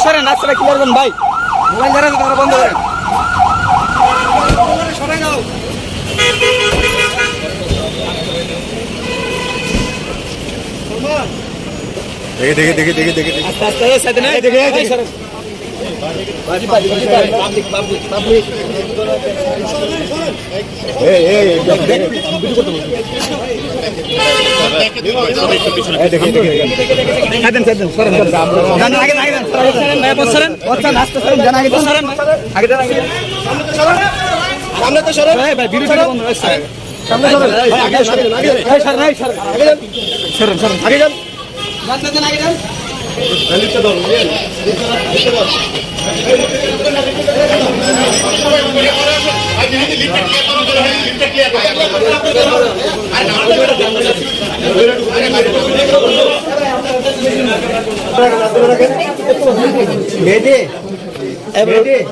রাস্তাটা ক্লিয়ার করুন ভাই মোবাইল আছে তারা বন্ধ করেন সরে যাও দেখে দেখে দেখে দেখে দেখে দেখে আস্তে আস্তে এই সাইডে না দেখে, দেখে। সরেন। সরেন, সরেন। আগে আগে যান, সরেন, সরেন, ভাই, আগে। আগে আগে। ভাই, বিরোধী বন্ধ, এই সরেন। ভাই, আগে সরেন, আগে সরেন, এই সরেন, আগে যান। সরেন, সরেন, আগে যান। যান, যান, যান, আগে যান। পাঁচান তো একটু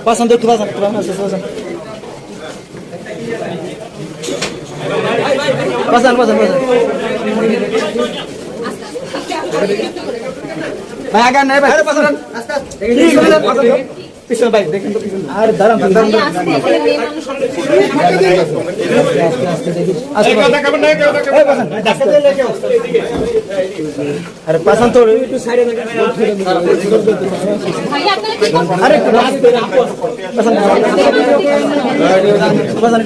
পাঁচান, একটু পাঁচান, একটু। পাঁচান, পাঁচান, পাঁচান। ভাই আগে আর দাঁড়ান দাঁড়ান আরে পাঁচান তো একটু সাইডে আরে পাঁচান পাঁচান